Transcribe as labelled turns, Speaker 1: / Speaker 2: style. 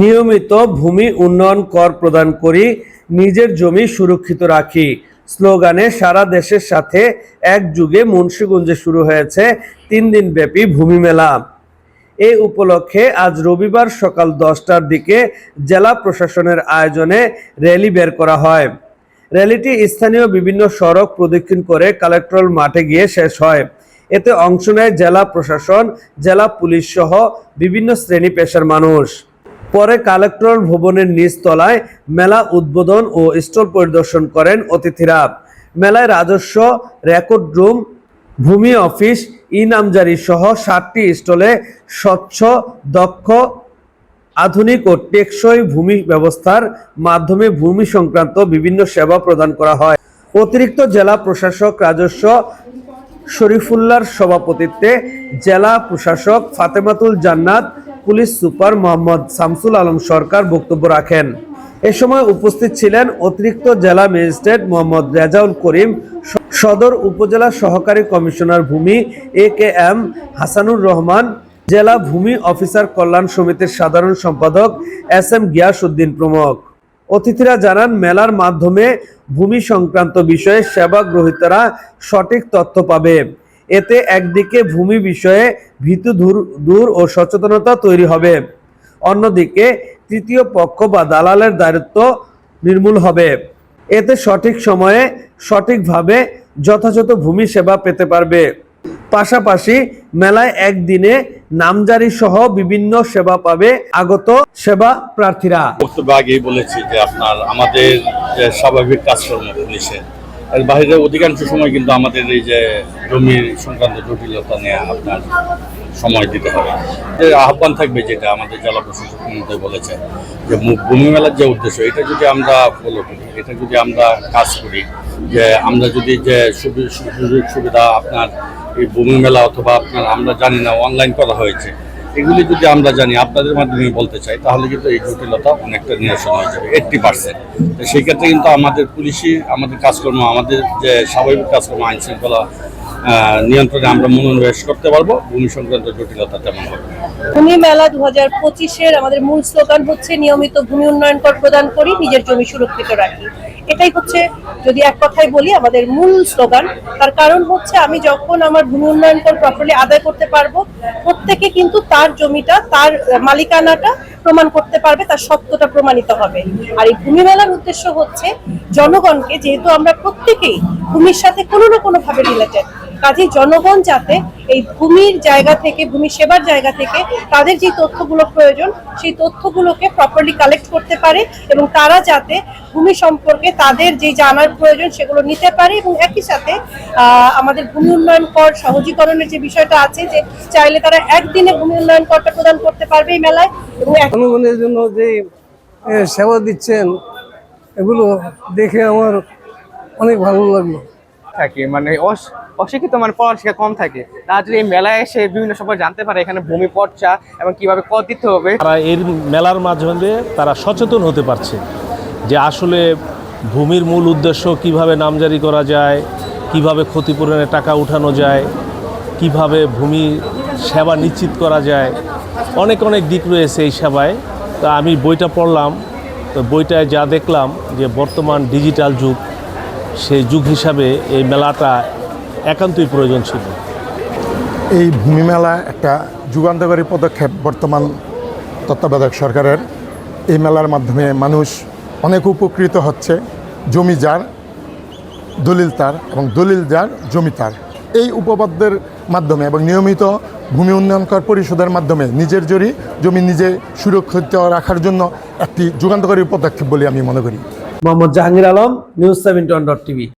Speaker 1: নিয়মিত ভূমি উন্নয়ন কর প্রদান করি, নিজের জমি সুরক্ষিত রাখি। স্লোগানে সারা দেশের সাথে এক যুগে মুন্সীগঞ্জে শুরু হয়েছে তিন দিন ব্যাপী ভূমি মেলা। এই উপলক্ষে আজ রবিবার সকাল দশটার দিকে জেলা প্রশাসনের আয়োজনে র্যালি বের করা হয়। র্যালিটি স্থানীয় বিভিন্ন সড়ক প্রদক্ষিণ করে কালেক্টরাল মাঠে গিয়ে শেষ হয়। এতে অংশ নেয় জেলা প্রশাসন, জেলা পুলিশ সহ বিভিন্ন শ্রেণি পেশার মানুষ। পরে কালেক্টর ভবনের নিচতলায় মেলা উদ্বোধন ও স্টল পরিদর্শন করেন অতিথিরা। মেলায় রাজস্ব, রেকর্ড রুম, ভূমি অফিস ই নামজারি সহ সাতটি স্টলে স্বচ্ছ, দক্ষ, আধুনিক ও টেকসই ভূমি ব্যবস্থার মাধ্যমে ভূমি সংক্রান্ত বিভিন্ন সেবা প্রদান করা হয়। অতিরিক্ত জেলা প্রশাসক রাজস্ব শরীফুল্লাহর সভাপতিত্বে জেলা প্রশাসক ফাতেমাতুল জান্নাত পুলিশ সুপার মোহাম্মদ শামসুল আলম সরকার বক্তব্য রাখেন। এ সময় উপস্থিত ছিলেন অতিরিক্ত জেলা ম্যাজিস্ট্রেট মোহাম্মদ রেজাউল করিম, সদর উপজেলা সহকারী কমিশনার ভূমি A K M Hasanur Rahman, জেলা ভূমি অফিসার কল্যাণ সমিতির সাধারণ সম্পাদক এস এম গিয়াস উদ্দিন প্রমুখ। অতিথিরা জানান, মেলার মাধ্যমে ভূমি সংক্রান্ত বিষয়ে সেবা গ্রহীতারা সঠিক তথ্য পাবে। এতে একদিকে ভূমি বিষয়ে ভীতু দূর ও সচেতনতা তৈরি হবে। অন্যদিকে তৃতীয় পক্ষ বা দালালের দায়িত্ব নির্মূল হবে। এতে সঠিক সময়ে সঠিকভাবে যথাযথ ভূমি সেবা পেতে পারবে। পাশাপাশি মেলায় একদিনে নামজারি সহ বিভিন্ন সেবা পাবে আগত সেবা প্রার্থীরা।
Speaker 2: বক্তব্য আগেই বলেছি যে আপনার আমাদের স্বাভাবিক কাজকর্ম পুলিশের। বাইরে অধিকাংশ সময় কিন্তু আমাদের এই যে জমির সংক্রান্ত জটিলতা নিয়ে আপনার সময় দিতে হবে। যে আহ্বান থাকবে যেটা আমাদের জেলা প্রশাসক মহোদয় বলেছে যে ভূমি মেলার যে উদ্দেশ্য, এটা যদি আমরা ফলো করি, এটা যদি আমরা কাজ করি, যে আমরা যদি যে সুযোগ সুবিধা আপনার এই ভূমি মেলা অথবা আপনার, আমরা জানি না অনলাইন করা হয়েছে এগুলি যদি আমরা জানি, আপনাদের মাধ্যমে বলতে চাই, তাহলে কিন্তু এই জটিলতা অনেকটা নিরসন হয়ে যাবে এইট্টি পার্সেন্ট তো সেই ক্ষেত্রে কিন্তু আমাদের পুলিশি আমাদের কাজকর্ম, আমাদের যে স্বাভাবিক কাজকর্ম আইন শৃঙ্খলা নিয়ন্ত্রণে আমরা মনোনিবেশ করতে পারব, ভূমি সংক্রান্ত জটিলতা তেমন হবে
Speaker 3: ভূমি মেলা দু হাজার পঁচিশের আমাদের মূল স্লোগান হচ্ছে, নিয়মিত ভূমি উন্নয়ন কর প্রদান করি, নিজের জমি সুরক্ষিত রাখি। এটাই হচ্ছে যদি এক কথায় বলি আমাদের মূল স্লোগান। তার কারণ হচ্ছে আমি যখন আমার ভূমি উন্নয়ন কর প্রপারলি আদায় করতে পারব, প্রত্যেকে কিন্তু তার জমিটা, তার মালিকানাটা প্রমাণ করতে পারবে, তার সত্যটা প্রমাণিত হবে। আর এই ভূমি মেলার উদ্দেশ্য হচ্ছে জনগণকে, যেহেতু আমরা প্রত্যেকেই ভূমির সাথে কোনো না কোনো ভাবে রিলেটেড কাজে জনগণ যাতে এই ভূমির জায়গা থেকে, ভূমি সেবার জায়গা থেকে তাদের যে তথ্যগুলো প্রয়োজন, সেই তথ্যগুলোকে প্রপারলি কালেক্ট করতে পারে এবং তারা যাতে ভূমি সম্পর্কে তাদের যে জানার প্রয়োজন সেগুলো নিতে পারে এবং একই সাথে আমাদের ভূমি উন্নয়ন কর সহজীকরণের যে বিষয়টা আছে যে চাইলে তারা একদিনে ভূমি উন্নয়ন করটা প্রদান করতে পারবে এই মেলায় এবং
Speaker 4: জনগণের জন্য যে সেবা দিচ্ছেন, এগুলো দেখে আমার অনেক ভালো লাগল।
Speaker 5: থাকে মানে অশিক্ষিত মানে পড়াশোনা কম থাকে। তারা যদি এই মেলায় এসে বিভিন্ন সময় জানতে পারে, এখানে ভূমি পর্চা এবং কীভাবে কর দিতে হবে।
Speaker 6: তারা এর মেলার মাধ্যমে তারা সচেতন হতে পারছে যে আসলে ভূমির মূল উদ্দেশ্য কীভাবে নামজারি করা যায়, কীভাবে ক্ষতিপূরণের টাকা উঠানো যায়, কীভাবে ভূমি সেবা নিশ্চিত করা যায়। অনেক অনেক দিক রয়েছে এই সেবায়। তা আমি বইটা পড়লাম, তো বইটায় যা দেখলাম যে বর্তমান ডিজিটাল যুগ সেই যুগ হিসাবে এই মেলাটা একান্তই প্রয়োজন ছিল।
Speaker 7: এই ভূমি মেলা একটা যুগান্তকারী পদক্ষেপ বর্তমান তত্ত্বাবধায়ক সরকারের। এই মেলার মাধ্যমে মানুষ অনেক উপকৃত হচ্ছে, জমি যার, দলিল তার এবং দলিল যার, জমি তার। এই উপপাদ্যের মাধ্যমে এবং নিয়মিত ভূমি উন্নয়ন কর পরিষদের মাধ্যমে নিজের জরি জমি নিজে সুরক্ষিত রাখার জন্য একটি যুগান্তকারী পদক্ষেপ বলে আমি মনে করি।
Speaker 1: Mohammad Jahangir Alam news seventy two dot TV.